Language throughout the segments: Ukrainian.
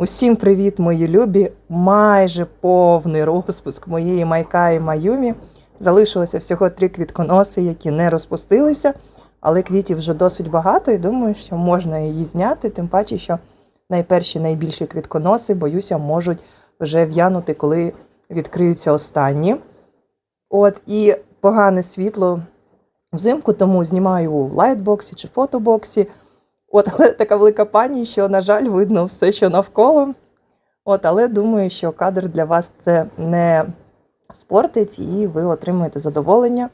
Усім привіт, мої любі! Майже повний розпуск моєї майка і Маюмі. Залишилося всього три квітконоси, які не розпустилися, але квітів вже досить багато, і думаю, що можна її зняти. Тим паче, що найперші найбільші квітконоси, боюся, можуть вже в'янути, коли відкриються останні. От і погане світло взимку, тому знімаю у лайтбоксі чи фотобоксі. От, але така велика пані, що, на жаль, видно все, що навколо. От, але думаю, що кадр для вас це не спортить, і ви отримуєте задоволення.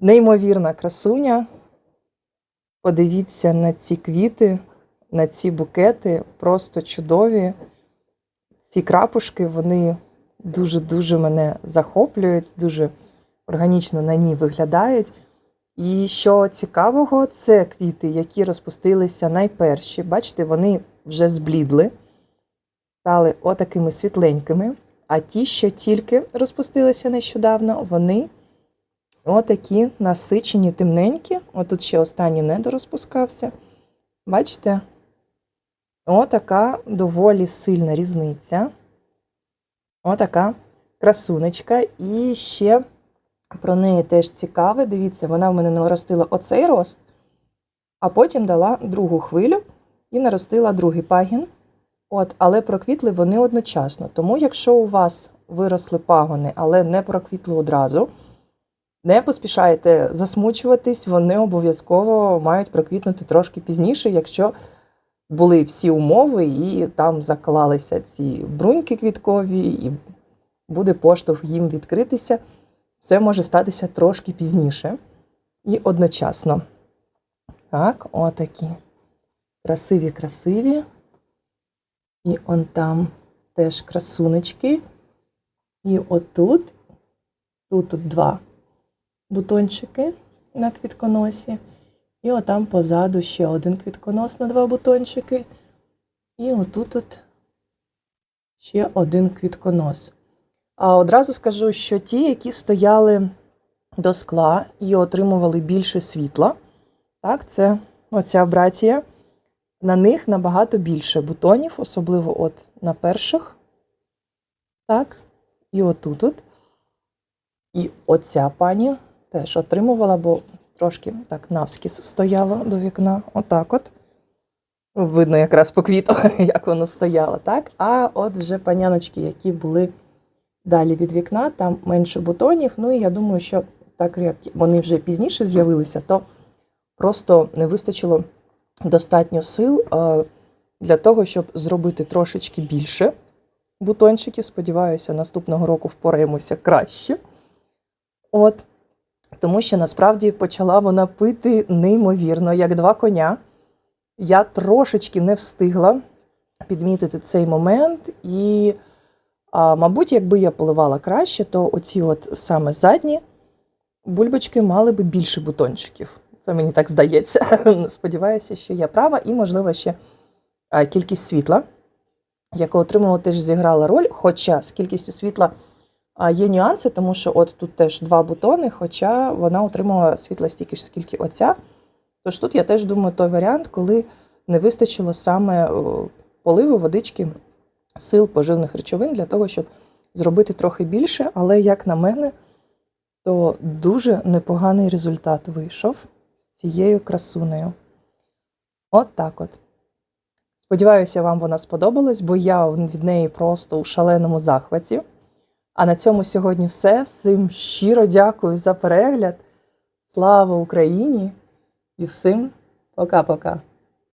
Неймовірна красуня. Подивіться на ці квіти, на ці букети, просто чудові. Ці крапушки, вони дуже-дуже мене захоплюють, дуже органічно на ній виглядають. І що цікавого, це квіти, які розпустилися найперші. Бачите, вони вже зблідли, стали отакими світленькими. А ті, що тільки розпустилися нещодавно, вони отакі насичені, темненькі. Отут ще останній не дорозпускався. Бачите? Отака доволі сильна різниця. Отака красунечка. І ще про неї теж цікаве. Дивіться, вона в мене наростила оцей рост, а потім дала другу хвилю і наростила другий пагін. От, але проквітли вони одночасно. Тому, якщо у вас виросли пагони, але не проквітли одразу, не поспішайте засмучуватись, вони обов'язково мають проквітнути трошки пізніше, якщо були всі умови, і там заклалися ці бруньки квіткові, і буде поштовх їм відкритися все може статися трошки пізніше і одночасно. Так, отакі. Красиві, красиві. І он там теж красунечки. І отут, тут два бутончики на квітконосі. І отам позаду ще один квітконос на два бутончики. І отут от ще один квітконос. А одразу скажу, що ті, які стояли до скла і отримували більше світла, так, це оця братія, на них набагато більше бутонів, особливо от на перших. Так, і отут. -от. І оця пані теж отримувала, бо трошки так навскіз стояла до вікна. Отак от. Видно якраз по квіту, як воно стояло, так? А от вже паняночки, які були далі від вікна, там менше бутонів. Ну і я думаю, що так як вони вже пізніше з'явилися, то просто не вистачило достатньо сил е, для того, щоб зробити трошечки більше бутончиків. Сподіваюся, наступного року впораємося краще. От. Тому що насправді почала вона пити неймовірно, як два коня. Я трошечки не встигла підмітити цей момент і. А, Мабуть, якби я поливала краще, то оці от саме задні бульбочки мали би більше бутончиків. Це мені так здається. Сподіваюся, що я права, і, можливо, ще кількість світла, яку отримала, теж зіграла роль. Хоча з кількістю світла є нюанси, тому що от тут теж два бутони, хоча вона отримала світла стільки ж, скільки оця. Тож тут я теж думаю, той варіант, коли не вистачило саме поливу водички сил поживних речовин для того, щоб зробити трохи більше, але, як на мене, то дуже непоганий результат вийшов з цією красунею. От так от. Сподіваюся, вам вона сподобалась, бо я від неї просто у шаленому захваті. А на цьому сьогодні все. Всім щиро дякую за перегляд. Слава Україні! І всім пока-пока!